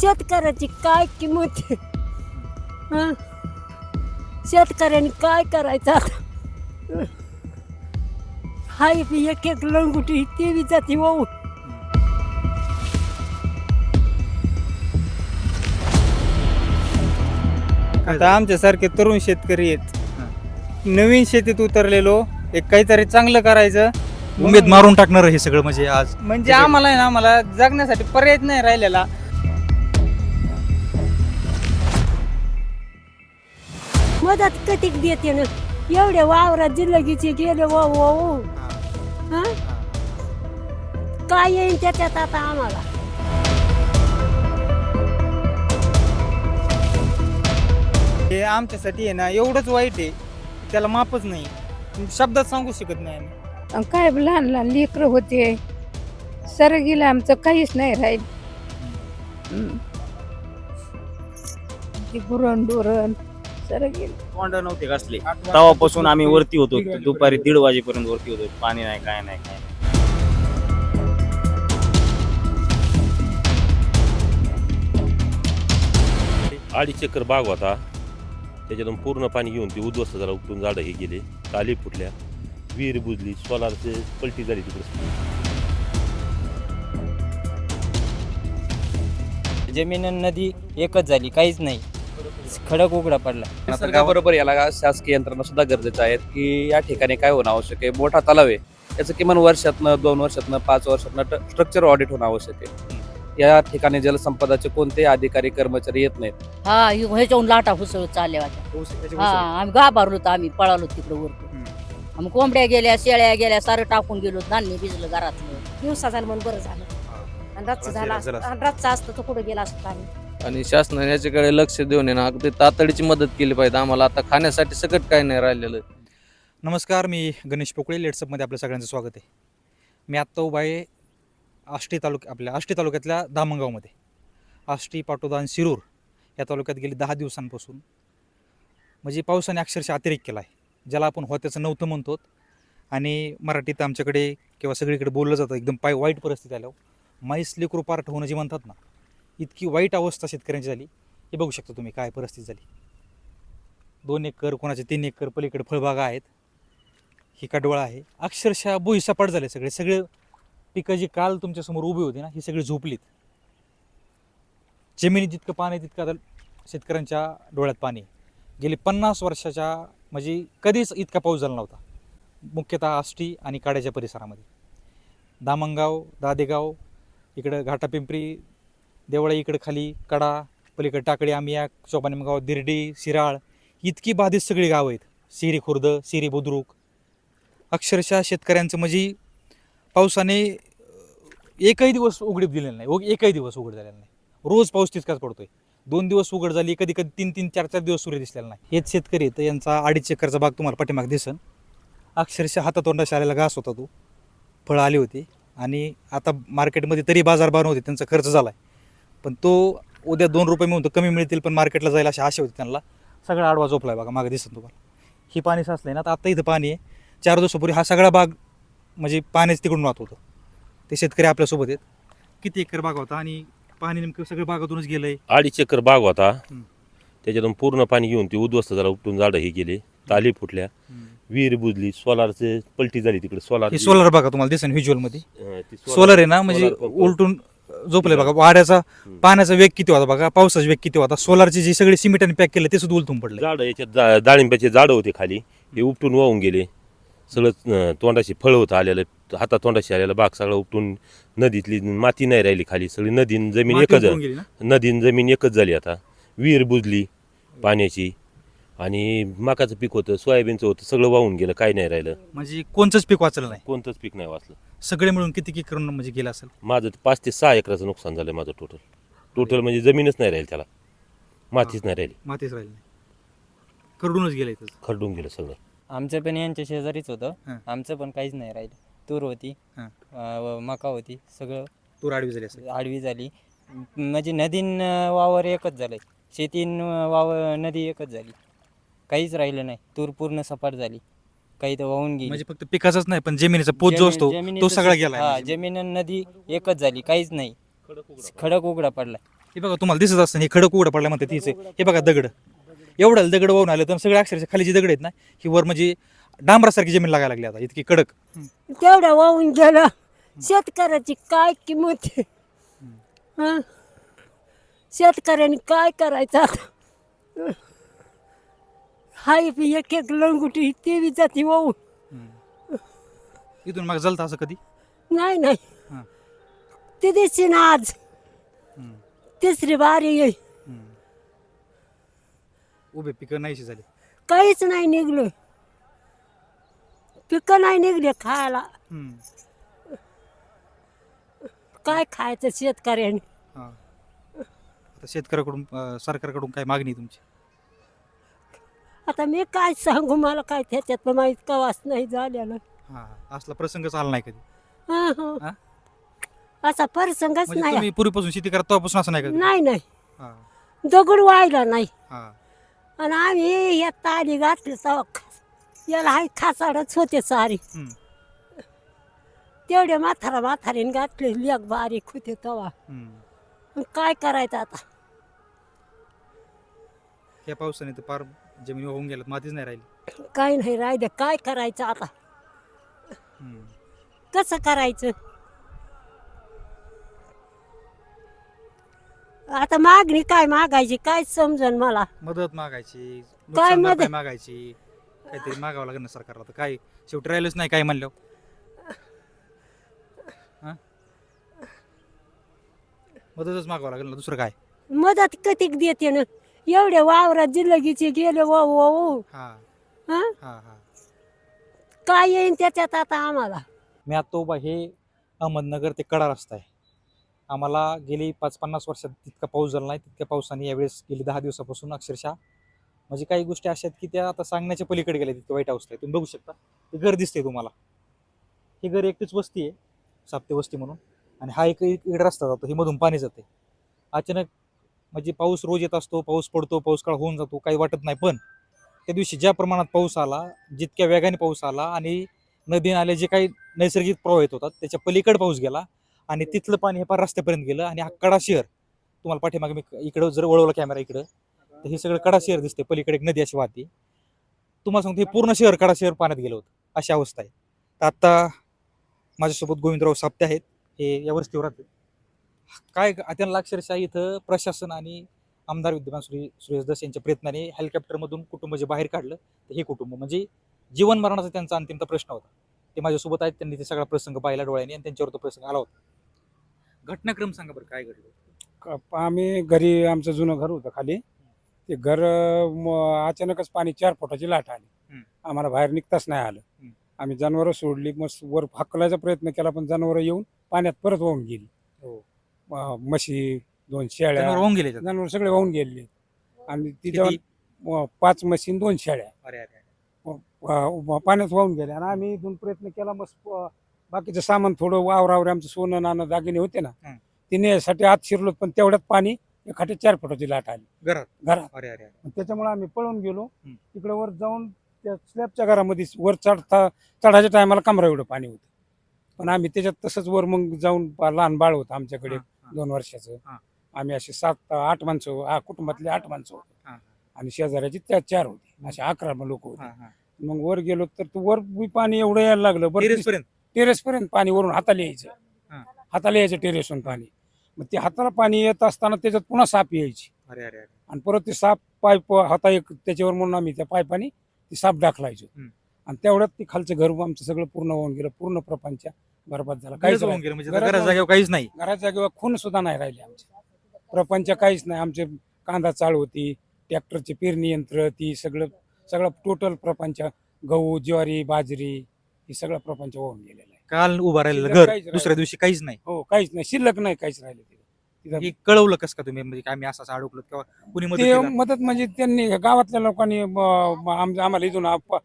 शेतकऱ्याची काय किंमत? आहे? हं? शेतकऱ्याने काय करायचं आता? हाय एक एक लंगुटी ते बी जाती वाहून. आता आमच्यासारखे तरुण शेतकरी आहेत. नवीन शेतीत उतरलेलो एक काहीतरी चांगलं करायचं. उमेद मारून टाकणार हे सगळं म्हणजे आज. म्हणजे आम्हाला आहे ना आम्हाला जगण्यासाठी पर्यायच नाही राहिलेला. मदत कधीक देते ना. एवढे वावरात जिल्लगीचे गेले वा हं? काय येईन त्याच्यात आता आम्हाला? हे आमच्यासाठी आहे ना एवढंच वाईट आहे. त्याला मापच नाही. शब्दात सांगू शकत नाही आम्ही. अन काय लहान लहान लेकरं होते. सर गेलं आमचं काहीच नाही राहील. हम्म. ते डोरण सर नव्हते तेव्हापासून आम्ही वरती होतो. दुपारी दीड वाजेपर्यंत वरती होतो. पाणी नाही काय नाही काय नाही. अडीच एकर बाग होता. त्याच्यातून पूर्ण पाणी घेऊन ते उद्ध्वस्त झाला. उपटून झाडं हे गेले. ताली फुटल्या. विहीर बुजली. सोलारचे पलटी झाली तिकडे. जमीन नदी एकच झाली. काहीच नाही. खडक उघडा पडला. निसर्गाबरोबर याला शासकीय यंत्रणा सुद्धा गरजेचं आहे की या ठिकाणी काय होणं आवश्यक आहे? मोठा तलाव आहे. याचं किमान वर्षातनं दोन वर्षातनं पाच वर्षातनं स्ट्रक्चर ऑडिट होणं आवश्यक आहे. या ठिकाणी जलसंपदाचे कोणतेही अधिकारी कर्मचारी येत नाहीत. हा ह्याच्याहून लाटा हुसळ चालल्या होत्या. हा आम्ही घाबरलो होतो आम्ही पळालो तिकडे वरतून आम्ही कोंबड्या गेल्या शेळ्या गेल्या सारं टाकून गेलो धान्य भिजलं घरातलं. दिवसा झालं म्हणून बरं झालं. आणि रातचं झालं असतं. आणि रातचं असतं तर कुठं गेला असतं आम्ही? आणि शासनाने याच्याकडे लक्ष देऊन आहे ना अगदी तातडीची मदत केली पाहिजे. आम्हाला आता खाण्यासाठी सगळं काही नाही राहिलेलं नमस्कार मी गणेश पोकळे. लेट्सअपमध्ये आपल्या सगळ्यांचं स्वागत आहे. मी आत्ता उभा आहे आष्टी तालुक्या आपल्या आष्टी तालुक्यातल्या धामणगावमध्ये. आष्टी पाटोदा आणि शिरूर या तालुक्यात गेली दहा दिवसांपासून. म्हणजे पावसाने अक्षरशः अतिरेक केला आहे ज्याला आपण होत्याचं नव्हतं म्हणतो. आणि मराठीत आमच्याकडे किंवा सगळीकडे बोललं जातं एकदम पाय वाईट परिस्थिती आल्यावर. माईस लेकरू पार्ट होणं जे म्हणतात ना इतकी वाईट अवस्था शेतकऱ्यांची झाली. हे बघू शकता तुम्ही काय परिस्थिती झाली. दोन एकर कोणाचे तीन एकर पलीकडे फळबागा आहेत. ही कडवळा आहे. अक्षरशः बोईसापाट झाले सगळे. सगळे पिकं जी काल तुमच्यासमोर उभी होती ना ही सगळी झोपलीत. जमिनीत जितकं पाणी आहे तितकं आता शेतकऱ्यांच्या डोळ्यात पाणी आहे. गेली पन्नास वर्षाच्या म्हणजे कधीच इतका पाऊस झाला नव्हता. मुख्यतः आष्टी आणि काड्याच्या परिसरामध्ये. दामंगाव दादेगाव इकडं घाटापिंपरी देवळा इकडं खाली कडा पलीकडे टाकळी आमिया चोपानेमगाव दिर्डी शिराळ इतकी बाधित सगळी गावं आहेत. सिरी खुर्द सिरी बुद्रुक. अक्षरशः शेतकऱ्यांचं म्हणजे पावसाने एकही दिवस उघडीप दिलेला नाही. एकही दिवस उघड झालेला नाही. रोज पाऊस तितकाच पडतोय. दोन दिवस उघड झाली कधी कधी तीन तीन चार चार दिवस सूर्य दिसलेला नाही. हेच शेतकरी तर यांचा अडीच एकरचा भाग तुम्हाला पाठीमाग दिसन. अक्षरशः हातातोंडा शाळेला घास होता तो. फळं आली होती. आणि आता मार्केटमध्ये तरी बाजारभाव नव्हते त्यांचा खर्च झाला आहे पण तो उद्या दोन रुपये म्हणून कमी मिळतील पण मार्केटला जायला अशी आशा होती त्यांना. सगळा आडवा झोपला आहे बघा मागे दिसत तुम्हाला. ही पाणी साचलं आहे ना आता आत्ता इथं पाणी आहे. चार दिवसापूर्वी हा सगळा बाग म्हणजे पाण्याच तिकडून वाहत होतं. ते शेतकरी आपल्यासोबत आहेत. किती एकर बाग होता आणि पाणी नेमकं सगळं बागातूनच गेलं आहे अडीच एकर बाग होता. हम्म. त्याच्यातून पूर्ण पाणी घेऊन ते उद्ध्वस्त झाला उपटून झाडं हे गेले ताली फुटल्या. विहीर बुजली सोलारचे पलटी झाली तिकडे सोलार हे सोलर बघा तुम्हाला दिसेल व्हिज्युअलमध्ये सोलर आहे ना म्हणजे उलटून झोपले बघा वाड्याचा पाण्याचा वेग किती होता बघा पावसाचा वेग किती होता सोलारची जी सगळी सिमेंटाने पॅक केलं ते सुद्धा उलटून पडले. झाडं याच्यात जा- डाळिंब्याचे झाडं होते खाली हे उपटून वाहून गेले. सगळं अं, तोंडाशी फळ होतं आलेलं हातात तोंडाशी आलेलं बाग सगळं उपटून नदीतली माती नाही राहिली खाली सगळी नदी न जमीन माती एकच उकळून गेली ना? नदी न जमीन एकच झाली आता. विहीर बुजली पाण्याची. आणि मकाचं पीक होतं सोयाबीनचं होतं सगळं वाहून गेलं काही नाही राहिलं. म्हणजे कोणतंच पीक वाचलं नाही? कोणतंच पीक नाही वाचलं. सगळे मिळून किती किती करून म्हणजे गेलं असेल? माझं पाच ते सहा एकराचं नुकसान झालं माझं टोटल टोटल म्हणजे जमीनच नाही राहील त्याला. मातीच नाही राहिली. मातीच राहिली नाही. करडूनच गेलं इथं खरडून गेलं सगळं. आमचं पण यांच्या शेजारीच होतं. हां. आमचं पण काहीच नाही राहिलं. तूर होती हां. अं, व मका होती सगळं तूर आडवी झाली असेल. आडवी झाली. म्हणजे नदीन वावर एकच झालं शेतीन वावर नदी एकच झाली. काहीच राहिलं नाही. तूर पूर्ण सपाट झाली. काही तर वाहून गेली. म्हणजे फक्त पिकाचाच नाही पण जमिनीचा पोत जो असतो तो सगळा गेला हा जमीन आणि नदी एकच झाली काहीच नाही. खडक उघडा पडला हे बघा तुम्हाला दिसत असतं हे खडक उघडं पडलं म्हणते तिचे. हे बघा दगड. एवढं दगड वाहून आलं तर सगळे अक्षरशः खाली जी दगड आहेत ना ही वर म्हणजे डांबरासारखी जमीन लागायला लागली आता इतकी कडक. तेवढं वाहून गेलं? शेतकऱ्याची काय किंमत? आहे? हं? शेतकऱ्याने काय करायचं आता? हाय बी एक एक लंगुटी ते बी जाती वाहून इथून मग जलता असं कधी? नाही नाही. हं. ते दिसते ना आज. तिसरी बारी येई उभे पिकं नाहीशी झाली. काहीच नाही निघलं. पिकं नाही निघले खायला. काय खायचं शेतकऱ्याने? हां. आता शेतकऱ्याकडून अं, सरकारकडून काय मागणी आहे तुमची? आता मी काय सांगू मला काय त्याच्यात माहीत कवाच नाही झालेलं. हां असला प्रसंगच आला नाही कधी? हं, हं. हा? असा प्रसंगच म्हणजे नाही. तुम्ही पूर्वीपासून शेती करत तेव्हापासून असं नाही कधी? नाही नाही. हां. दगड व्हायला नाही. हां. आणि आम्ही या ताली घातली तेव्हा याला हाय खासाडच होते सारी. तेवढे म्हातारा म्हातारीने घातले लेख बारीक होते तेव्हा. मग काय करायचं आता? या पावसाने तर फार जमीन वाहून गेल्यात मातीच नाही राहिली. काय नाही राहिलं. काय करायचं आता? हं. कसं करायचं? आता मागणी काय मागायची? काय समजन मला? मदत मागायची काय भरपाई मदत? मागायची काहीतरी मागावं लागेल ना सरकारला. तर काय शेवटी राहिलंच नाही काय म्हणलं मदतच मागावं लागेल ना दुसरं काय? मदत कधीक देते ना? एवढे वावरात जिल्लगीचे गेले वो वो वो. हा. हं? हा हा. काय येईन त्याच्यात आता आम्हाला? मी आता उभा हे अहमदनगर ते कडा रस्ता आहे. आम्हाला गेली पाच पन्नास वर्षात तितका पाऊस झाला नाही तितक्या पावसाने यावेळेस गेली दहा दिवसापासून अक्षरशः. म्हणजे काही गोष्टी अशा आहेत की त्या आता सांगण्याच्या पलीकडे गेल्या तितकं वाईट अवस्था आहे. तुम्ही बघू शकता हे घर दिसते तुम्हाला. हे घर एकटीच वस्ती आहे साप्ते वस्ती म्हणून. आणि हा एक एक इकडे रस्ता जातो हे मधून पाणी जाते अचानक म्हणजे पाऊस रोज येत असतो पाऊस पडतो पाऊस काळ होऊन जातो काही वाटत नाही. पण त्या दिवशी ज्या प्रमाणात पाऊस आला जितक्या वेगाने पाऊस आला आणि नदी नाले जे काही नैसर्गिक प्रवाह येत होतात त्याच्या पलीकडे पाऊस गेला आणि तिथलं पाणी हे पार रस्त्यापर्यंत गेलं आणि हा कडा शहर तुम्हाला पाठीमागे मी इकडं जर वळवला कॅमेरा इकडं तर हे सगळं कडा शहर दिसते पलीकडे एक नदी अशी वाहते. तुम्हाला सांगतो हे पूर्ण शहर कडा शहर पाण्यात गेलं होतं अशी अवस्था आहे. तर आत्ता माझ्यासोबत गोविंदराव साप्ते आहेत हे या वस्तीवर राहते काय त्यांना अक्षरशः इथं प्रशासन आणि आमदार विद्यमान श्री सुरेश दस यांच्या प्रयत्नाने हेलिकॉप्टरमधून कुटुंब जे बाहेर काढलं तर हे कुटुंब. म्हणजे जीवन मरणाचा त्यांचा अंतिमता प्रश्न होता. ते माझ्यासोबत आहेत त्यांनी ते सगळा प्रसंग पाहिला डोळ्याने आणि त्यांच्यावर तो प्रसंग आला होता. घटनाक्रम सांगा बरं काय घडलं? आम्ही घरी आमचं जुनं घर होतं खाली. ते घर म- अचानकच पाणी चार फुटाची लाट आली. हम्म. आम्हाला बाहेर निघताच नाही आलं. हम्म. आम्ही जनावरं सोडली मग वर हाकलायचा प्रयत्न केला पण जनावरं येऊन पाण्यात परत वाहून गेली. हो. अं, म्हशी दोन जनावर शेळ्या वाहून गेले त्यात. जनावर सगळे वाहून गेले आणि तिथे किती? पाच म्हशी आणि दोन शेळ्या अरे अरे अरे. वा- पाण्यात वाहून गेले आणि आम्ही इथून प्रयत्न केला मस्त अं, बाकीचं सामान थोडं वावरावर आमचं सोनं नाणं दागिने होते ना हं. ते नेण्यासाठी आत शिरलो पण तेवढ्यात पाणी एखाद्या चार फुटाची लाट आली घरात घरात अरे अरे अरे. मग त्याच्यामुळे आम्ही पळून गेलो हं. तिकडे वर जाऊन त्या स्लॅबच्या घरामध्ये वर चढता चढायच्या टायमाला कमरा एवढं पाणी होतं पण आम्ही त्याच्यात तसंच वर मग जाऊन पा- लहान बाळ होतं आमच्याकडे हा. दोन वर्षाचं. हा. आम्ही असे सात आठ माणसं हा कुटुंबातले आठ माणसं होतो. हा, आणि शेजाऱ्याची त्या चार होते. असे अकरा लोक होते. मग वर गेलो तर तो वर बी पाणी एवढं यायला लागलं. बरं टेरेस पर्यंत? टेरेस पर्यंत पाणी वरून हाताला यायचं. हा. हाताला यायचं टेरेसवरून पाणी. मग ते हाताला पाणी येत असताना त्याच्यात पुन्हा साप यायची. अरे अरे अरे. आणि परत ते साप पाईप हाता एक त्याच्यावर म्हणून आम्ही त्या पाईपाने ते साप दाखलायचो. हम्म. आणि तेवढ्यात ते खालचं घर आमचं सगळं पूर्ण होऊन गेलं. पूर्ण प्रपंच. बरबाद झाला. काहीच नाही. गेलं म्हणजे घरात वाहून- जागेवर काहीच नाही. घराच्या जागेवर खून सुद्धा नाही राहिले आमचे. प्रपंच काहीच नाही. आमचे कांदा चाळ होती ट्रॅक्टरची पेरणी यंत्र ती सगळं सगळं टोटल प्रपंच गहू ज्वारी बाजरी हे सगळं प्रपंच वाहून गेलेलं आहे. काल उभं राहिलेलं शिल्लक घर काहीच राहिलं दुसऱ्या दिवशी काहीच नाही. हो काहीच नाही. शिल्लक नाही काहीच राहिले तिथे. तिथं हे कळवलं कसं का तुम्ही? म्हणजे आम्ही असं असं अडकलो किंवा कुणी मदत ते केलं? मदत म्हणजे त्यांनी गावातल्या लोकांनी म- म- आम- आम्हाला इथून आप-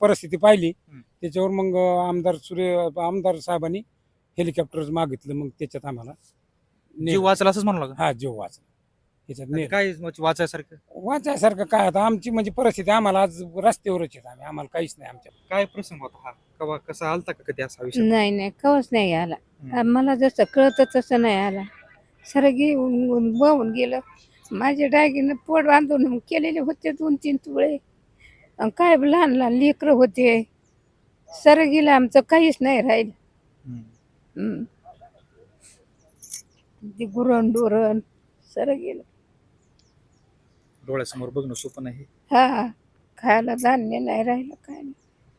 परिस्थिती पाहिली. त्याच्यावर मग आमदार सूर्य आमदार साहेबांनी हेलिकॉप्टर मागितलं मग त्याच्यात आम्हाला जीव. वाचला असंच म्हणू लागलं. हा जीव वाचला. त्याच्यात नेलं. काय मग वाचायसारखं? वाचायसारखं काय आता? आमची म्हणजे परिस्थिती आम्हाला आज रस्त्यावरच आहेत आम्ही आम्हाला काहीच नाही आमच्या काय प्रसंग होता हा? कवा कसा आलता का कधी असा विषय? नाही नाही कवच नाही आला. मला जसं कळतं तसं नाही आला. सर घेऊन वाहून गेलं. माझ्या डायगीनं पोट बांधून केलेले होते दोन तीन तुळे अन काय लहान लहान लेकरं होते. सर गेलं आमचं काहीच नाही राहील. हम्म. ते गुरण डोरण सर गेलं डोळ्यासमोर बघणं सोपं नाही. हा खायला धान्य नाही राहिलं काय नाही.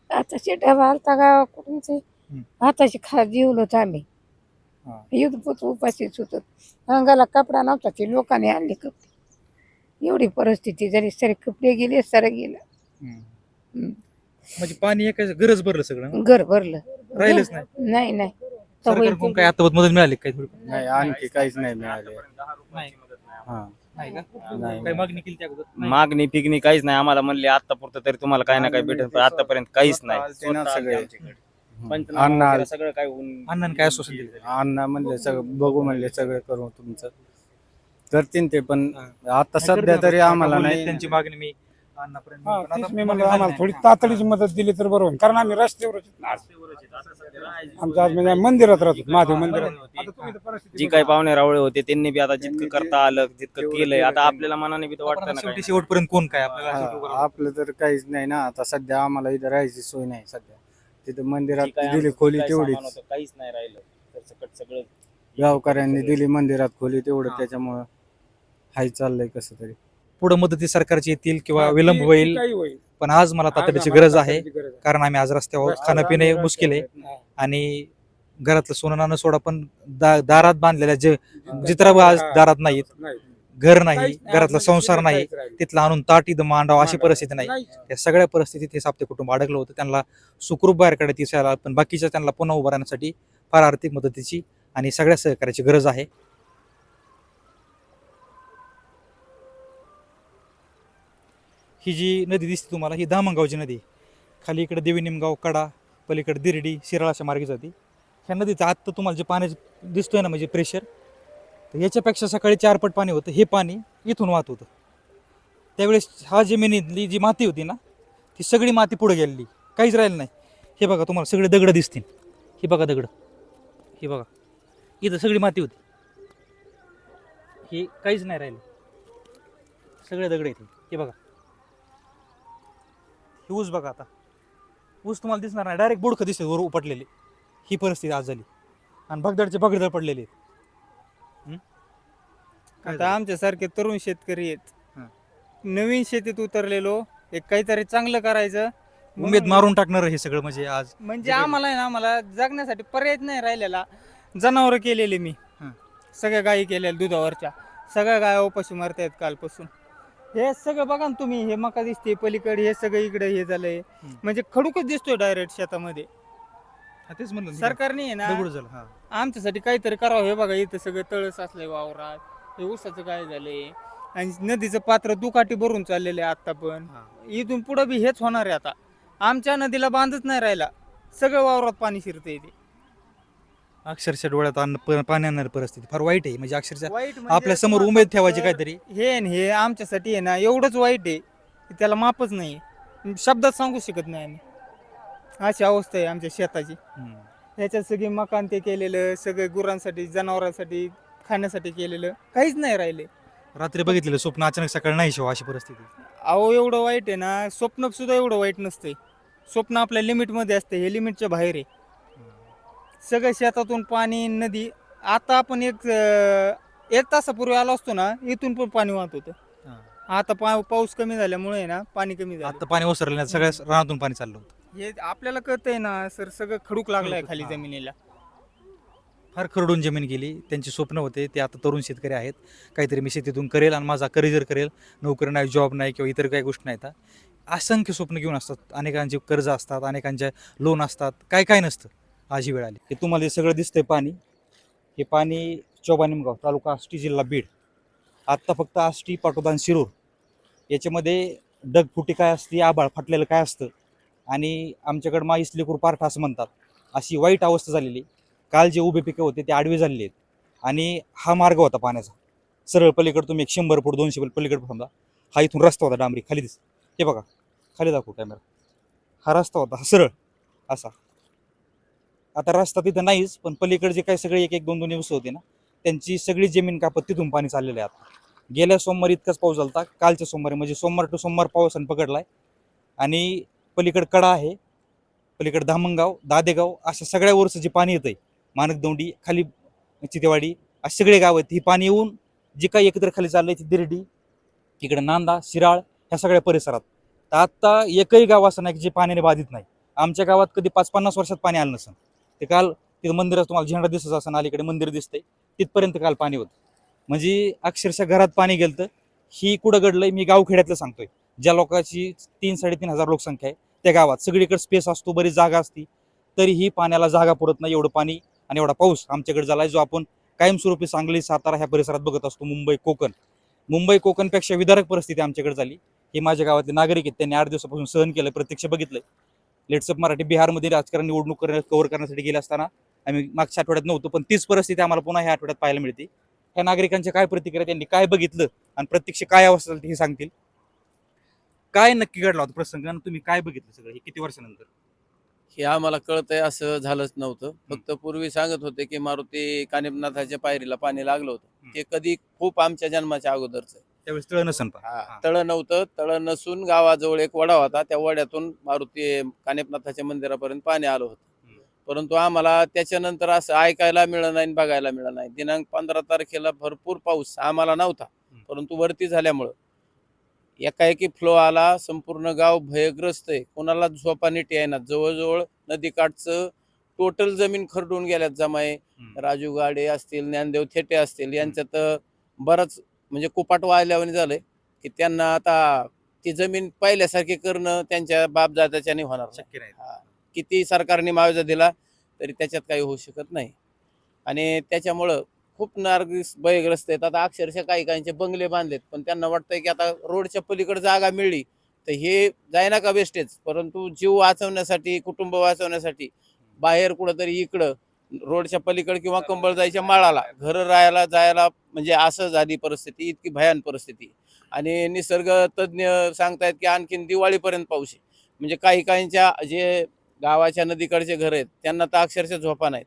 आताचे डबा आलता गावाकडून ते. आताचे खा जेवलो होतो आम्ही. हा. युद्धपूत उपाशीच होत. अंगाला कपडा नव्हता ते लोकांनी आणले कपडे. एवढी परिस्थिती झाली सरे कपडे गेले सर गेलं. म्हणजे पाणी एका गरज भरलं सगळं? घर भरलं. राहिलंच नाही. नाही नाही. तर सरकारकडून होईल काय आता मदत मिळाली काय थोडी नाही आणखी काहीच नाही मिळाले. नाही. हा. नाही का? नाही. काही मागणी केली त्या अगोदर? नाही. मागणी पिगणी काहीच नाही. आम्हाला म्हणले आतापुरतं तरी तुम्हाला काय ना काय भेटेल पण आतापर्यंत काहीच नाही. आलते ना स्वतः सगळे. अण्णा आल- काय होऊन अण्णांनी काय आश्वासन दिलं? अण्णा म्हणले सगळं बघू म्हणले सगळं करू तुमचं. करतीन ते पण. आता नाही, सध्या करतील तरी. आम्हाला बोलले नाही. त्यांची मागणी मी हा, तेच मी म्हणलं आम्हाला. थोडी तातडीची मदत दिली तर बरोबर कारण आम्ही रस्त्यावरच आहेत ना. आमच्या आज म्हणजे मंदिरात राहतो महादेव मंदिरात. आता तुम्ही तर परिस्थिती जी काही पाहुणे रावळे होते त्यांनी बी आता जितकं करता आलं जितकं केलंय आता आपल्याला मनाने बी तर वाटतं शेवटी. शेवटपर्यंत कोण काय? आपल्याला शेवटी हा, उभं आपलं तर काहीच नाही ना. आता सध्या आम्हाला इथं राहायची सोय नाही सध्या. तिथं जी मंदिरात दिली आमचं खोली काही सामान तेवढीच होतं, काहीच नाही राहिलं. तर सकट सगळं गावकऱ्यांनी दिली मंदिरात खोली तेवढं हा. त्याच्यामुळं हाय चाललंय कसं तरी. पुढे मदती सरकारची येतील किंवा विलंब होईल काही होईल पण आज मला तातडीची गरज आहे. कारण आम्ही आज रस्त्यावर खाणं पिणे मुश्किल आहे. आणि घरातलं सोनं नाणं सोडा पण दा- दारात बांधलेल्या जे. जित्रा आज. दारात नाहीत नाही. घर नाही. घरातला संसार नाही. तिथला आणून ताट इथं मांडावं अशी. परिस्थिती नाही. या सगळ्या परिस्थितीत हे साप्ते कुटुंब अडकलं होतं त्यांना सुखरूप बाहेर काढत दिसायला पण बाकीच्या त्यांना पुन्हा उभं राहण्यासाठी फार आर्थिक मदतीची आणि सगळ्या सहकार्याची गरज आहे ही जी नदी दिसते तुम्हाला ही धामणगावची नदी खाली इकडे देवी निमगाव कडा पलीकडे दिर्डी शिराळ अशा मार्गे जाते. ह्या नदीचं आत्ता तुम्हाला जे पाण्याचं दिसतोय ना म्हणजे प्रेशर तर याच्यापेक्षा सकाळी चार पट पाणी होतं. हे पाणी इथून वाहत होतं. त्यावेळेस हा जमिनीतली जी माती होती ना ती सगळी माती पुढे गेलेली. काहीच राहिलं नाही. हे बघा तुम्हाला सगळे दगडं दिसतील. ही बघा दगडं. ही बघा. इथं सगळी माती होती. ही काहीच नाही राहिलं. सगळे दगड येते हे बघा. ही ऊस बघा आता. ऊस तुम्हाला दिसणार नाही. डायरेक्ट बुडखं दिसते वर उपटलेले. ही परिस्थिती आज झाली. आणि भगदडचे भगदड पडलेले आता आमच्यासारखे तरुण शेतकरी आहेत. नवीन शेतीत उतरलेलो एक काहीतरी चांगलं करायचं. उमेद मारून टाकणार हे सगळं म्हणजे आज. म्हणजे आम्हाला आहे ना आम्हाला जगण्यासाठी पर्यायच नाही राहिलेला. जनावरं केलेली मी. सगळ्या गायी केलेल्या दुधावरच्या. सगळ्या गाया उपाशी मारतायत कालपासून. हे सगळं बघा ना तुम्ही हे मका दिसते पलीकडे हे सगळं इकडे हे झालंय. म्हणजे खडूकच दिसतोय डायरेक्ट शेतामध्ये. हा, तेच म्हणलं. सरकारने आहे ना दगड झालं हा. आमच्यासाठी काहीतरी करावं हे बघा इथं सगळं तळस असलंय वावरात. हे ऊसाचं काय झालंय? आणि नदीचं पात्र दुकाटी भरून चाललेलं आहे आता पण. हा. इथून पुढं बी हेच होणार आहे आता. आमच्या नदीला बांधच नाही राहिला. सगळं वावरात पाणी शिरते इथे अक्षरशः डोळ्यात अन्न प- पाणी आणणारी परिस्थिती फार वाईट आहे. म्हणजे अक्षरशः वाईट म्हणजे आपल्यासमोर तुम्हाला उमेद ठेवायची तर काहीतरी. हे हे आमच्यासाठी आहे ना एवढंच वाईट आहे की त्याला मापच नाही. शब्दात सांगू शकत नाही आम्ही. अशी अवस्था आहे आमच्या शेताची. हम्म. ह्याच्यात सगळी मकान ते केलेलं सगळे गुरांसाठी जनावरांसाठी खाण्यासाठी केलेलं काहीच नाही राहिले. रात्री बघितलेलं स्वप्न अचानक सकाळी नाही शिवा अशी परिस्थिती. अहो एवढं वाईट आहे ना स्वप्न सुद्धा एवढं वाईट नसतंय. स्वप्न आपल्या लिमिटमध्ये असते हे लिमिटच्या बाहेर आहे. सगळं शेतातून पाणी नदी. आता आपण एक अं, एक तासापूर्वी आलो असतो ना इथून पण पाणी वाहत होतं. हा. आता पा पाऊस कमी झाल्यामुळे आहे ना पाणी कमी झालं. आता पाणी ओसरलं नाही सगळ्या रानातून पाणी चाललं होतं. हे आपल्याला कळतंय ना सर सगळं खडूक लागलाय खडूक, खाली हा. जमिनीला. फार खरडून जमीन गेली त्यांची स्वप्न होते ते आता तरुण शेतकरी आहेत. काहीतरी मी शेतीतून करेल आणि माझा करिअर करेल नोकरी नाही जॉब नाही किंवा इतर काही गोष्टी नाहीत असंख्य स्वप्न घेऊन असतात. अनेकांची कर्ज असतात अनेकांच्या लोन असतात काय काय नसतं. आज वेळ आली. हे तुम्हाला हे सगळं दिसतंय पाणी. हे पाणी चोबानिमगाव तालुका आष्टी जिल्हा बीड. आत्ता फक्त आष्टी पाटोदान शिरूर. याच्यामध्ये डगफुटी काय असते आबाळ फाटलेलं काय असतं आणि आमच्याकडं मा इसलेकूर पार्ट असं म्हणतात. अशी वाईट अवस्था झालेली. काल जे उभे पिकं होते ते आडवे झालेले आहेत. आणि हा मार्ग होता पाण्याचा. सरळ पलीकडे तुम्ही एक शंभर फूट दोनशे फूट पलीकडे थांबला हा इथून रस्ता होता डांबरी. खाली दिस. हे बघा. खाली दाखवू कॅमेरा हा रस्ता होता. हा सरळ. असा. आता रस्ता तिथं नाहीच पण पलीकडे जे काही सगळे एक एक दोन दोन दिवस होते ना त्यांची सगळी जमीन कापत तिथून पाणी चाललेलं आहे आता. गेल्या सोमवारी इतकाच पाऊस झाला कालच्या सोमवारी म्हणजे सोमवार टू सोमवार पावसानं पकडलाय. आणि पलीकडे कडा आहे पलीकडे धामणगाव दादेगाव अशा सगळ्या वरचं जे पाणी येतंय मानकदोंडी खाली चितेवाडी अशी सगळे गाव आहेत. ही पाणी येऊन जे काही एकत्र खाली चाललंय ती दिर्डी तिकडे नांदा शिराळ ह्या सगळ्या परिसरात. तर आत्ता एकही गाव असं नाही की जे पाण्याने बाधित नाही. आमच्या गावात कधी पाच पन्नास वर्षात पाणी आलं नसेल. ते काल तिथं मंदिरात तुम्हाला झेंडा दिसत असं अलीकडे मंदिर दिसतंय तिथपर्यंत काल पाणी होतं. म्हणजे अक्षरशः घरात पाणी गेलं ही कुठं घडलंय मी गावखेड्यातलं सांगतोय. ज्या लोकांची तीन साडेतीन हजार लोकसंख्या आहे त्या गावात सगळीकडे स्पेस असतो बरीच जागा असती. तरीही पाण्याला जागा पुरत नाही एवढं पाणी आणि एवढा पाऊस आमच्याकडे झालाय जो आपण कायमस्वरूपी सांगली सातारा ह्या परिसरात बघत असतो मुंबई कोकण. मुंबई कोकणपेक्षा विदारक परिस्थिती आमच्याकडे झाली. हे माझ्या गावातले नागरिक आहेत त्यांनी आठ दिवसापासून सहन केलं प्रत्यक्ष बघितलंय. लेट्सअप मराठी बिहारमध्ये राजकारण निवडणूक कव्हर करण्यासाठी गेले असताना आम्ही मागच्या आठवड्यात नव्हतो पण तीच परिस्थिती आम्हाला पुन्हा ह्या आठवड्यात पाहायला मिळते. ह्या नागरिकांच्या काय प्रतिक्रिया त्यांनी काय बघितलं आणि प्रत्यक्ष काय अवस्था झाली हे सांगतील. काय नक्की घडला होता प्रसंग आणि तुम्ही काय बघितलं सगळं हे किती वर्षानंतर? हे आम्हाला कळतंय असं झालंच नव्हतं. फक्त पूर्वी सांगत होते की मारुती कानिपनाथाच्या पायरीला पाणी लागलं होतं. ते कधी खूप आमच्या जन्माच्या अगोदरच त्यावेळेस तळ नसन पण. हा. तळ नव्हतं. तळ नसून गावाजवळ एक वडा होता. त्या वड्यातून मारुती कानिपनाथाच्या मंदिरापर्यंत पाणी आलं होतं. परंतु आम्हाला त्याच्यानंतर असं ऐकायला मिळलं नाही आणि बघायला मिळलं नाही. दिनांक पंधरा तारखेला भरपूर पाऊस आम्हाला नव्हता. परंतु वरती झाल्यामुळं एकाएकी फ्लो आला. संपूर्ण गाव भयग्रस्त आहे. कोणाला झोपा नीट येईना. जवळजवळ नदीकाठचं टोटल जमीन खरडून गेल्यात जमाय राजू गाडे असतील ज्ञानदेव थेटे असतील यांच्यात बरंच म्हणजे कुपाट वाहिल्यावानी झालंय की त्यांना आता ती जमीन पहिल्यासारखी करणं त्यांच्या होणार नाही. शक्य नाही हा. किती सरकारने मावजा दिला तरी त्याच्यात काही होऊ शकत नाही आणि त्याच्यामुळं खूप नार्गिस भयग्रस्त आहेत आता अक्षरशः काही काहींचे बंगले बांधलेत पण त्यांना वाटतंय की आता रोडच्या पलीकडे जागा मिळली तर हे जायना का वेस्टेज परंतु जीव वाचवण्यासाठी कुटुंब वाचवण्यासाठी बाहेर कुठंतरी इकडं रोडच्या पलीकडे किंवा कंबळ जायच्या माळाला घर राहायला जायला म्हणजे असं झाली परिस्थिती इतकी भयान परिस्थिती. आणि निसर्ग तज्ज्ञ सांगतायत की आणखीन दिवाळीपर्यंत पाऊस आहे. म्हणजे काही काहींच्या जे गावाच्या नदीकडचे घर आहेत त्यांना तर अक्षरशः झोपा नाहीत.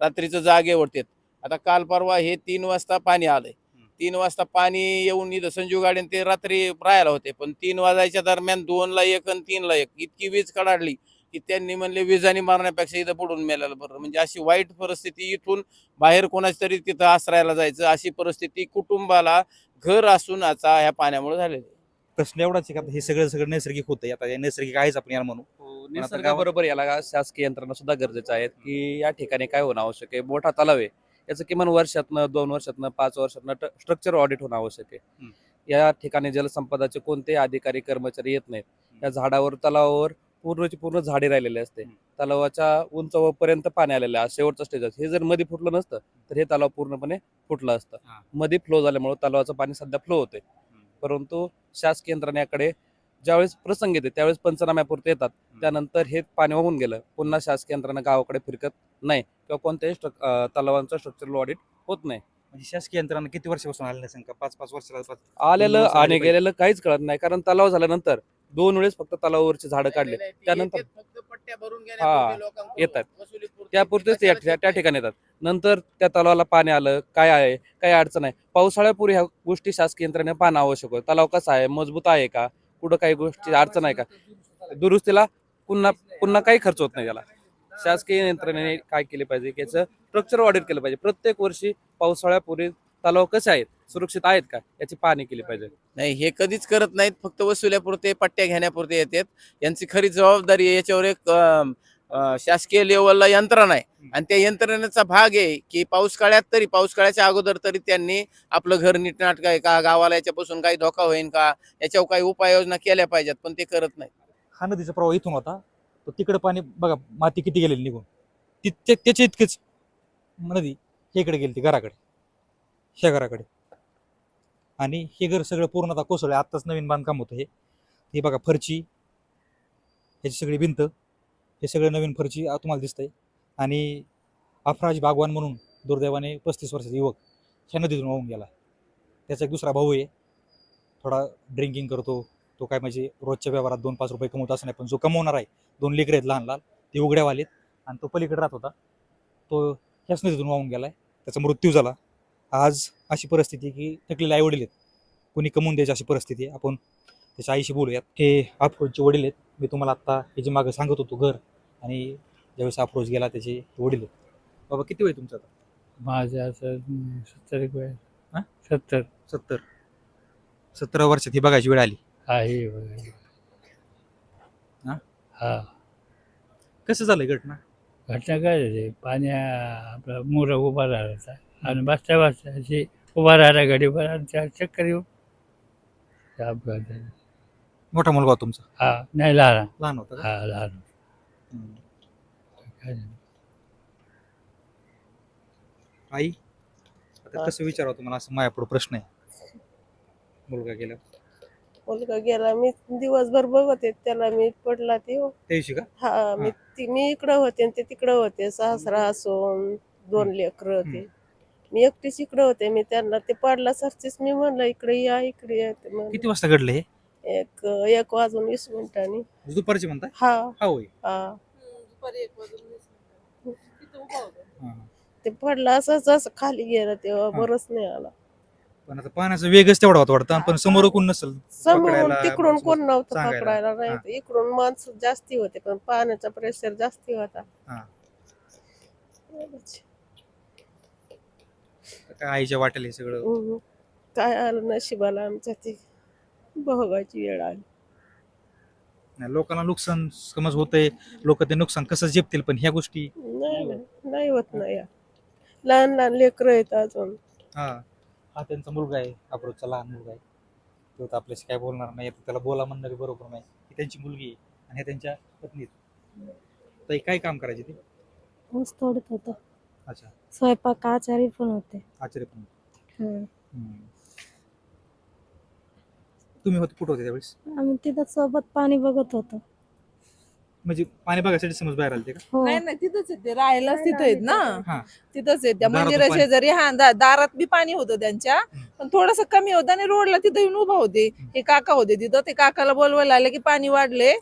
रात्रीचं जागे ओढतात आता काल परवा हे तीन वाजता पाणी आलंय. तीन वाजता पाणी येऊन इथं संजू गाडीन ते रात्री राहायला होते. पण तीन वाजायच्या दरम्यान दोनला एक आणि तीनला एक. इतकी वीज कडाडली. की त्यांनी म्हणले विजानी मारण्यापेक्षा इथं बुडून मेलेलं बरं. म्हणजे अशी वाईट परिस्थिती इथून बाहेर कोणाच तरी तिथं आश्रयाला जायचं अशी परिस्थिती कुटुंबाला घर असून आता ह्या पाण्यामुळे झालेली. प्रश्न एवढाच आहे का? हे सगळं सगळं नैसर्गिक होतं आता हे नैसर्गिक आहेच आपण याला म्हणू. हो, निसर्गाबरोबर याला शासकीय यंत्रणा सुद्धा गरजेचं आहेत की या ठिकाणी काय होणं आवश्यक आहे? मोठा तलाव आहे. याचं किमान वर्षातनं दोन वर्षातनं पाच वर्षातनं स्ट्रक्चर ऑडिट होणं आवश्यक आहे. या ठिकाणी जलसंपदाचे कोणतेही अधिकारी कर्मचारी येत नाहीत. या झाडावर तलावावर पूर्णची पूर्ण झाडे राहिलेले असते. तलावाच्या उंचावपर्यंत पाणी आलेलं आहे. शेवटचं स्टेज हे जर मध्ये फुटलं नसतं तर हे तलाव पूर्णपणे फुटलं असतं. मध्ये फ्लो झाल्यामुळे तलावाचं पाणी सध्या फ्लो होते परंतु शासकीय यंत्रणेकडे ज्यावेळेस प्रसंग येते त्यावेळेस पंचनाम्यापुरते येतात. त्यानंतर हे पाणी वाहून गेलं. पुन्हा शासकीय यंत्रणा गावाकडे फिरकत नाही किंवा कोणत्याही तलावांचं स्ट्रक्चरल ऑडिट होत नाही. म्हणजे शासकीय यंत्रणा किती वर्षापासून आले नसेल का पाच पाच वर्षाला पाच- आलेलं वर्ष आणि गेलेलं काहीच कळत नाही. कारण तलाव झाल्यानंतर दोन वेळेस फक्त तलावावरची झाडं काढली. त्यानंतर हा, येतात. त्यापुरतेच त्या ठिकाणी येतात. नंतर त्या तलावाला पाणी आलं काय आहे काय अडचण आहे पावसाळ्यापूर्वी ह्या गोष्टी शासकीय यंत्रणेने पाहणं आवश्यक होतं. तलाव कसा आहे मजबूत आहे का कुठं काही गोष्टी अडचण आहे का? दुरुस्तीला पुन्हा पुन्हा काही खर्च होत नाही त्याला. शासकीय यंत्रणेने काय केले पाहिजे? की याचं स्ट्रक्चर ऑडिट केलं पाहिजे. प्रत्येक वर्षी पावसाळ्यापूर्वी तलाव कसे आहेत? सुरक्षित आहेत का? याची पाहणी केली पाहिजे. नाही हे कधीच करत नाहीत. फक्त वसुल्यापुरते पट्ट्या घेण्यापुरते येतात. यांची खरी जबाबदारी आहे. याच्यावर एक अं, अं, शासकीय लेवलला यंत्रणा आहे. आणि त्या यंत्रणेचा भाग आहे की पाऊस काळात तरी पाऊस काळाच्या अगोदर तरी त्यांनी आपलं घर नीटनाटक आहे का गावाला याच्यापासून काही धोका होईल का? याच्यावर काही उपाययोजना केल्या पाहिजेत पण ते करत नाही हा नदीचा प्रवाह इथून होता. तो तिकडे पाणी बघा माती किती गेलेली निघून. ती ते- त्याच्या इतकेच नदी हे इकडे गेली ती घराकडे. ह्या घराकडे आणि हे घर सगळं पूर्णतः कोसळलं आत्ताच नवीन बांधकाम होतं हे. हे बघा फरची. ह्याची सगळी भिंत. हे सगळं नवीन फरची तुम्हाला तुम्हाला दिसतंय. आणि अफराज बागवान म्हणून दुर्दैवाने पस्तीस वर्षाचा युवक ह्या नदीतून वाहून गेला. त्याचा एक दुसरा भाऊ आहे. थोडा ड्रिंकिंग करतो. तो काय म्हणजे रोजच्या व्यवहारात दोन पाच रुपये कमवत असं नाही पण जो कमवणार आहे दोन लेकरं आहेत लहान लहान ते उघड्यावालेत. आणि तो पलीकडे राहत होता. तो ह्याच नदीतून वाहून गेला आहे त्याचा मृत्यू झाला. आज अशी परिस्थिती की थकलेले आई वडील आहेत. कोणी कमवून द्यायची अशी परिस्थिती आहे. आपण त्याच्या आईशी बोलूयात. हे अफरोजचे वडील आहेत. मी तुम्हाला आत्ता हे जे मागं सांगत होतो घर आणि ज्यावेळेस अफरोज गेला त्याचे वडील आहेत. बाबा किती वय तुमचं आता? माझं असं सत्तर एक वय हा? सत्तर. सत्तर. सतरा वर्षात ही बघायची वेळ आली. आहे हा? हा. कसं झालं घटना? घटना काय झाली? पाणी आपला मोर उभा राहायचा आणि बसता बसता अशी उभा राहिला गाडी उभा राहिला त्या चक्कर येऊन त्या अपघात झाला. मोठा मुलगा होता तुमचा? हा नाही लहान. लहान होता का? हा लहान हम्म. काय झालं? आई आता कसं विचारावं तुम्हाला? असं माझ्यापुढं प्रश्न आहे. मुलगा गेला. मुलगा गेला. मी दिवसभर बघते त्याला मी पडला ते. दिवशी का? हा मी ती मी इकडं होते आणि ते तिकडं होते. सासरा असून दोन लेकर होते. मी एकटीच इकडं होते मी त्यांना ते पडला सरचीच मी म्हणलं इकडे या इकडे या ते म्हणले. किती वाजता घडलं हे एक एक वाजून वीस मिनिटांनी दुपारचे म्हणताय हा हा होय हा हा. ते पडला असंच असं खाली गेलं तेव्हा. बरंच नाही आला पण आता पाण्याचा वेगच तेवढा होता वाटतं पण समोर कोण नसेल समोरून पकडायला, तिकडून कोण नव्हतं सांगायला. पकडायला हा. नाही तर इकडून माणसं जास्ती होते पण पाण्याचा प्रेशर जास्ती होता हा. काय आईच्या वाटेल हे सगळं? हम्म. काय आलं नशिबाला आमच्या ते भोगायची वेळ आली. लोकांना नुकसान समज होतंय. लोक ते नुकसान कसं झेपतील पण ह्या गोष्टी? नाही होत नाही या. लहान लहान लेकरं आहेत अजून. हा. हा त्यांचा मुलगा आहे. अप्रोचचा लहान मुलगा आहे. तो तर आपल्याशी काय बोलणार नाही. तर त्याला बोला म्हणणं बी बरोबर नाही. ही त्यांची मुलगी आहे आणि ह्या त्यांच्या पत्नी आहेत. तर हे काय काम करायचे ते? ऊस तोडत होतो. अच्छा. स्वयंपाक आचारी पण होते. आचार्य पण हम्म. हम्म. तुम्ही होते कुठं होते त्यावेळेस? आम्ही तिथं सोबत पाणी बघत होतो. म्हणजे पाणी बघायसाठी समज बाहेर आले का? हो. नाही नाही तिथंच आहे ते राहायलाच तिथं आहेत ना? हा. तिथंच आहे त्या दारातून मंदिरा पाणी. शेजारी हा दा- दारात बी पाणी होतं त्यांच्या. पण थोडस कमी होतं आणि रोडला तिथं येऊन उभा होते. हे काका होते तिथं. ते काकाला बोलवायला आले की पाणी वाढले.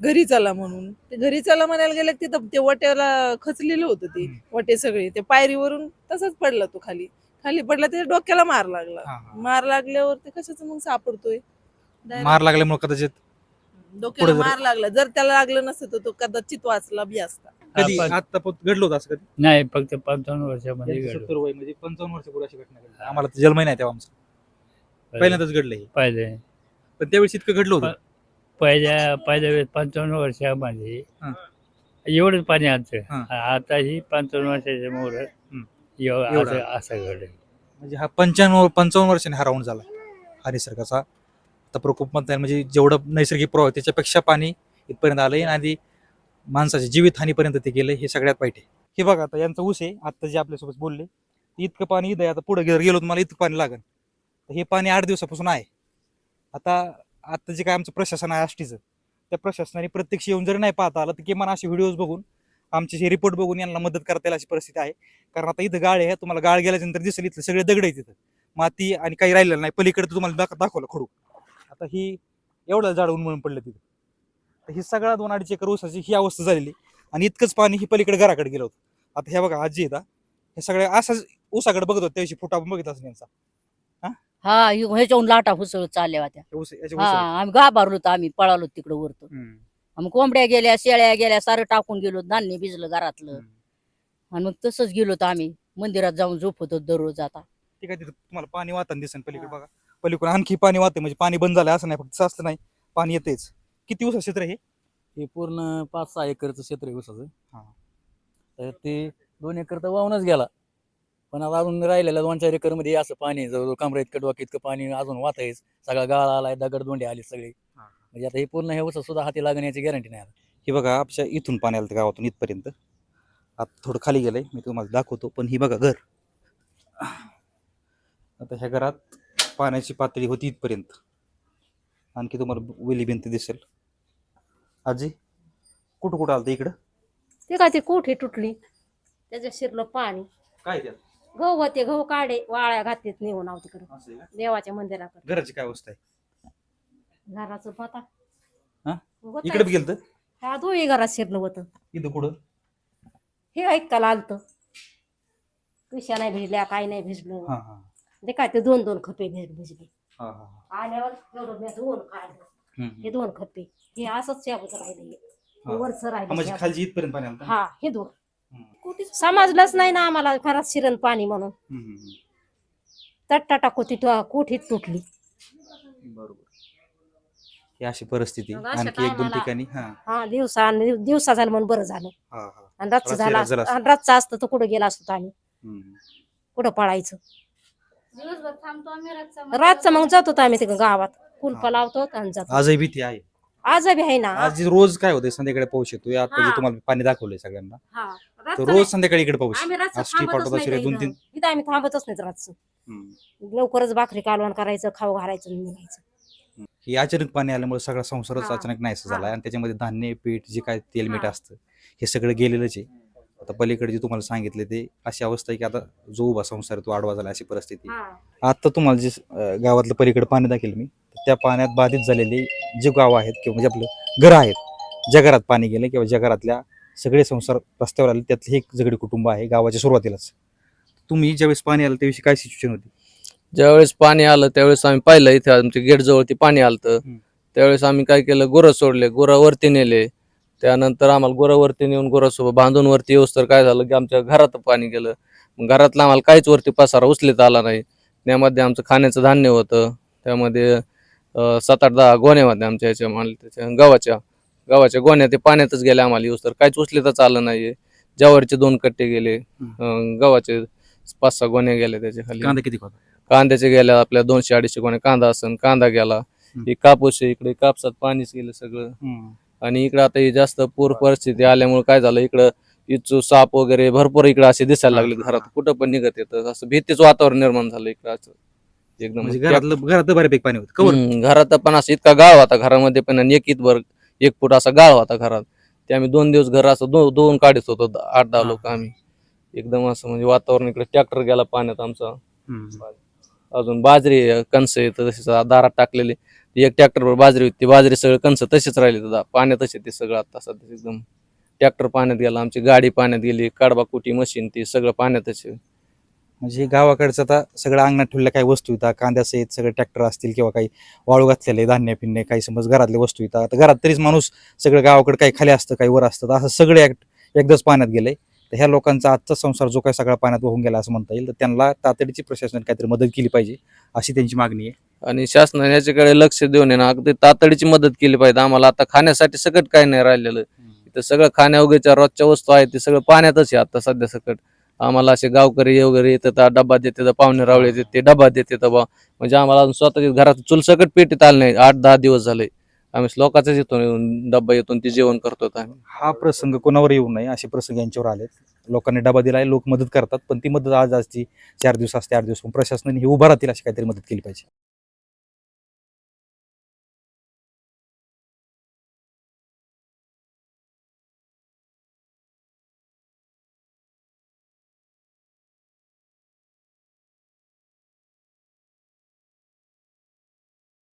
घरी चला म्हणून. ते घरी चला म्हणायला गेले की तिथं ते वट्याला खचलेलं होतं ते वटे सगळे. ते पायरीवरून तसंच पडला तो खाली. खाली पडला त्याच्या डोक्याला मार लागला. मार लागल्यावर ते कशाचं मग सापडतोय? मार लागल्यामुळे कदाचित डोक्याला पुढे मार लागला. जर त्याला लागलं नसतं तर तो कदाचित वाचला बी असता. कधी? आता घडलं होतं असं कधी? नाही फक्त पंचावन्न वर्षामध्ये सत्तर वय म्हणजे पंचावन्न वर्षापूर्वी अशी घटना घडली. आम्हाला तर जन्म नाही तेव्हा आमचा. पहिल्यांदाच घडलं हे. पाहिजे पण त्यावेळेस इतकं घडलं होतं. पहिल्या पहिल्या वेळेस पंचावन्न वर्षामध्ये हा. एवढंच पाणी हा. आता ही पंचावन्न वर्षाच्या मोर एवढं. असं आलं. असं घडलं म्हणजे हा पंच्याण्णव पंचावन्न वर्षाने हा राऊंड झाला. हा निसर्गाचा. आता प्रकोप म्हणता येईल म्हणजे जेवढं नैसर्गिक प्रवाह त्याच्यापेक्षा पाणी इथपर्यंत आलंय आणि माणसाच्या जीवितहानीपर्यंत ते गेलंय हे सगळ्यात वाईट आहे. हे बघा आता यांचा ऊस आहे आता जे आपल्यासोबत बोलले इतकं पाणी इथं आहे आता पुढे गेलो तर मला इतकं पाणी लागेल तर हे पाणी आठ दिवसापासून आहे. आता आता जे काय आमचं प्रशासन आहे आष्टीचं त्या प्रशासनाने प्रत्यक्ष येऊन जर नाही पाहता आलं तर किमान असे व्हिडिओज बघून आमचे हे रिपोर्ट बघून यांना मदत करता येईल अशी परिस्थिती आहे. कारण आता इथं गाळ आहे तुम्हाला गाळ गेल्याच्यानंतर दिसेल इथलं सगळे दगड आहे तिथं माती आणि काही राहिलेलं नाही पलीकडे तुम्हाला दाख दाखवलं खडू. आता ही एवढं झाड उन्मळून पडलं तिथं. तर ही सगळा दोन अडीच एकर ऊसाची ही अवस्था झालेली. आणि इतकंच पाणी ही पलीकडे घराकडे गेलं होतं. आता हे बघा आजी येतात हे. सगळे असंच ऊसाकडे बघत होते त्याविषयी फोटो आपण बघितला असेल यांचा. हा? ह्यो- ह्याच्याहून लाटा हुसळ चालल्या होत्या. हे ऊस याचे हा ऊस आहे. आम्ही घाबरलो तर आम्ही पळालो तिकडं वरतो हम्म. आम्ही कोंबड्या गेल्या शेळ्या गेल्या सारं टाकून गेलो धान्य भिजलं घरातलं. आणि मग तसंच गेलो तर आम्ही. मंदिरात जाऊन झोपतो दररोज आता. ठीक आहे तिथं तुम्हाला पाणी वाहताना दिसेल पलीकडे बघा. पलीकडे आणखी पाणी वाहते म्हणजे पाणी बंद झालं असं नाही फक्त असं नाही पाणी येतेच किती ऊस क्षेत्र हे? हे पूर्ण पाच सहा एकरचं क्षेत्र आहे ऊसाचं. हा. तर ते दोन एकर तर वाहूनच गेला. पण आता अजून राहिलेल्या दोन चार एकरमध्ये असं पाणी आहे, जवळजवळ कमरा इतकं डोकं इतकं पाणी अजून आहेच सगळा गाळ आलाय दगडदोंडे आले सगळे. म्हणजे आता हे पूर्ण हे ऊस सुद्धा हाती लागण्याची गॅरंटी नाही आता. हे बघा आमच्या इथून पाणी आलं होतं गावातून इथपर्यंत. आता थोडं खाली गेलंय. मी तुम्हाला दाखवतो. पण ही बघा घर. आता ह्या घरात पाण्याची पातळी होती इथपर्यंत. आणखी तुम्हाला वेली भिंत दिसेल. आजी कुठं कुठं आलं इकडं? ते काय ते कोठी तुटली? त्याच्या शिरलं पाणी. काय त्यात? गहू होते गहू काढे वाळ्या घातलेत नेऊन आव तिकडं असं आहे का? देवाच्या मंदिराकडे. घराची काय अवस्था आहे? घराचं पता. हा? होतं इकडे बी गेलं हा दोन्ही घरात शिरलं होतं. इथं कुठं? हे ऐकायला आलत. पिशा नाही भिजल्या काय नाही भिजलं. हा हा. ते काय ते दोन दोन खपे भिज भिजले. हा हा आल्यावर एवढं मी धुवून काढलं. हम्म. हे दोन खपे. हे असंच राहिले हा. वरच हा, राहिले म्हणजे. खालची इथपर्यंत पाणी आलं का? हा हे दोन. समजलंच नाही ना आम्हाला घरात शिरण पाणी म्हणून. तट्टा टाकू ती कोठीत तुटली. बरोबर. ही अशी परिस्थिती मग अशा आणखी एक दोन टायमाला- ठिकाणी हा. हा दिवसा दिवसा झालं म्हणून बरं झालं. हा हा. आणि रातचं रात्री झालं रात झालं असतं. आणि रातचं असतं तर कुठं गेला असतो आम्ही? हम्म. कुठं पळायचं? रातचं मग जातो. आम्ही तिकडं गावात. कुलपा लावतो आणि जातो. आजही भीती आहे. आज बी आहे ना आज जी रोज काय होते संध्याकाळी पाऊस येतोय आता जे हा. तुम्हाला पाणी दाखवलंय सगळ्यांना हा. तर रातचं रोज. संध्याकाळी इकडे पाऊस आम्ही रातचं थांबतच नाही दोन. तीन इथं आम्ही थांबतच नाही रातचं हम्म. लवकरच भाकरी कालवण करायचं खाऊ घालायचं आणि निघायचं ही अचानक पाणी आल्यामुळे सगळा संसारच हा. अचानक नाहीसा झाला. आणि त्याच्यामध्ये धान्य पीठ जे काय तेल मीठ हा. असतं हे सगळं गेलेलंच आहे आता पलीकडे जे तुम्हाला सांगितले ते अशी अवस्था आहे की आता जो उभा संसार आहे तो आडवा झाला अशी परिस्थिती आहे. आता तुम्हाला जे अं, गावातलं पलीकडे पाणी दाखल मी त्या पाण्यात बाधित झालेले जे गाव आहेत किंवा म्हणजे आपलं घरं आहेत ज्या घरात पाणी गेलं किंवा ज्या घरातल्या सगळे संसार रस्त्यावर आले त्यातले एक जगडी कुटुंब आहे गावाच्या सुरुवातीलाच. तुम्ही ज्यावेळेस पाणी आलं त्याविषयी काय सिच्युएशन होती? ज्यावेळेस पाणी आलं त्यावेळेस आम्ही पाहिलं इथे आमच्या गेट जवळ ते पाणी आलतं. हम्म. त्यावेळेस आम्ही काय केलं गुरं सोडले गुरं वरती नेले. त्यानंतर आम्हाला गुरं वरती नेऊन गुरासोबत बांधून वरती येऊस तर काय झालं की आमच्या घरात पाणी गेलं. घरातला आम्हाला काहीच वरती पसारा उचलत आला नाही. त्यामध्ये आमचं खाण्याचं धान्य होतं. त्यामध्ये सात आठ दहा गोण्या होत्या आमच्या ह्याच्या माल त्याच्या गव्हाच्या. गव्हाच्या गोण्या ते पाण्यातच गेल्या आम्हाला येऊस तर काहीच उचलतच आलं नाही ज्वारीचे दोन कट्टे गेले. गव्हाचे पाच सहा गोण्या गेल्या त्याच्याखाली. कांदा किती कांद्याचे गेल्या आपल्या दोनशे अडीचशे कोणी कांदा असन कांदा गेला. हे. कापूस इकडे कापसात पाणीच गेलं सगळं. आणि इकडे आता ही जास्त पूर परिस्थिती आल्यामुळे काय झालं इकडं इचू साप वगैरे भरपूर इकडे असे दिसायला लागले घरात. कुठं पण निघत येतं. असं भीतीचं वातावरण निर्माण झालं इकडं असं. एकदम म्हणजे घरातलं घरात बऱ्यापैकी पाणी होतं. कवर. हम्म, घरात पण असं इतका गाळ होता घरामध्ये पण आणि एक इतभर एक फूट असा गाळ होता घरात. ते आम्ही दोन दिवस घर असं दो दोन काढत होतो द- आठ दहा. लोक आम्ही. एकदम असं म्हणजे वातावरण इकडे ट्रॅक्टर गेला पाण्यात आमचा. हम्म. अजून बाजरी कणसं येतं तशीच दारात टाकलेली. एक ट्रॅक्टरवर बाजरी होती बाजरी सगळं कणसं तशीच राहिले दादा. पाण्यात तसे ते सगळं आता सध्या एकदम ट्रॅक्टर पाण्यात गेला आमची गाडी पाण्यात गेली काढबा कुटी मशीन ती सगळं पाण्यातच आहे. म्हणजे गावाकडचं आता सगळं अंगणात ठेवलेल्या काही वस्तू येतात कांद्यासहित सगळे ट्रॅक्टर असतील किंवा काही वाळू घातलेले धान्य पिन्ने काही समज घरातले वस्तू येतात आता घरात तरीच माणूस सगळं गावाकडे काही खाली असतं काही वर असतं तर असं सगळे एक- एकदाच पाण्यात गेले तर ह्या लोकांचा आजचा संसार जो काही सगळा पाण्यात वाहून गेला असं म्हणता येईल तर त्यांना तातडीची प्रशासनाने काहीतरी मदत केली पाहिजे अशी त्यांची मागणी आहे. आणि शासनाने याच्याकडे लक्ष देऊन आहे ना अगदी तातडीची मदत केली पाहिजे. आम्हाला आता खाण्यासाठी सकट काही नाही राहिलेलं. इथं सगळं खाण्यावगेच्या रोजच्या वस्तू आहेत ते सगळं पाण्यातच आहे आता सध्या सकट. आम्हाला असे गावकरी वगैरे येतात डबा देते पाहुणे रावळे येतात ते डबा देते बा. म्हणजे आम्हाला अजून स्वतःच्या घरात चुल सकट पेटीत आलं नाही. आठ दहा दिवस झाले. आम्ही लोकांचाच येतो डब्बा येतो ते जेवण करतो आम्ही. हा प्रसंग कोणावर येऊ नये असे प्रसंग यांच्यावर आलेत. लोकांनी डबा दिलाय लोक मदत करतात पण ती मदत आज आजची चार दिवस असते आठ दिवस पण प्रशासनाने ही उभा राहतील अशी काहीतरी मदत केली पाहिजे.